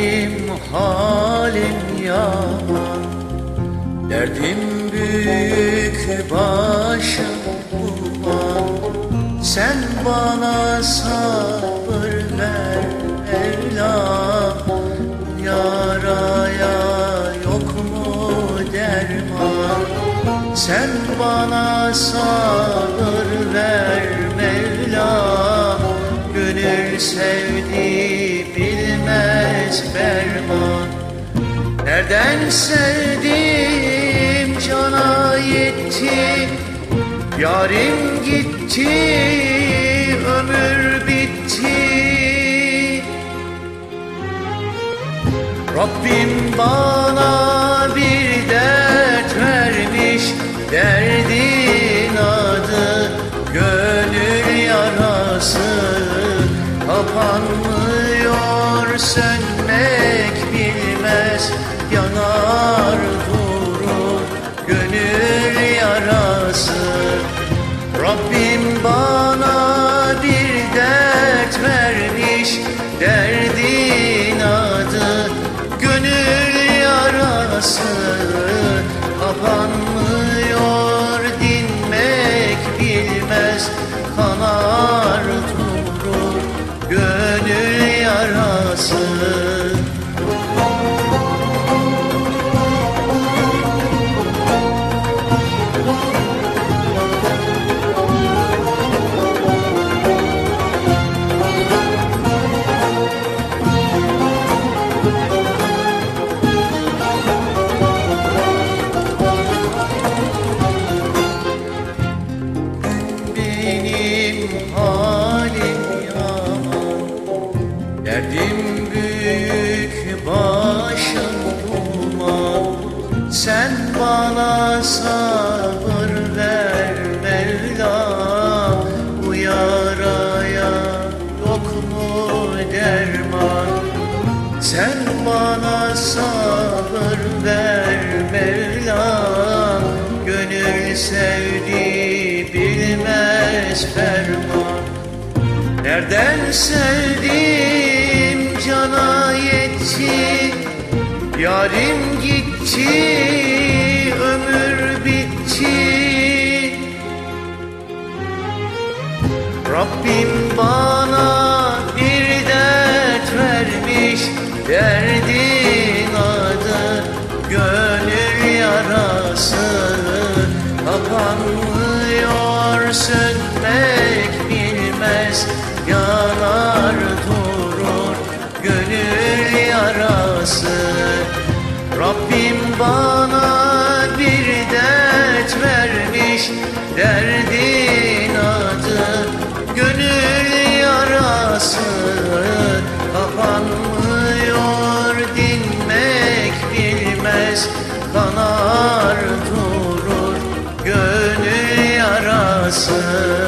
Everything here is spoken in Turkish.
benim halim yaman Derdim büyük başım duman Sen bana sabır ver evlam Yaraya yok mu derman? Sen bana sabır ver Mevlam Gönül sevdi bir bilmez ferman Nereden sevdim cana yetti. Yarim gitti ömür bitti. Rabbim bana bir dert vermiş Derdin adı gönül yarası. Kapanmıyor sönmek yarası Kapanmıyor dinmek bilmez Derdim büyük başım duman Sen bana sabır ver Mevlam Bu yaraya yok mu derman? Sen bana sabır ver Mevlam Gönül sevdi bilmez ferman. Nereden sevdim Yarim gitti ömür bitti. Rabbim bana bir dert vermiş Derdin adı gönül yarası. Kapanmıyor sönmek sensin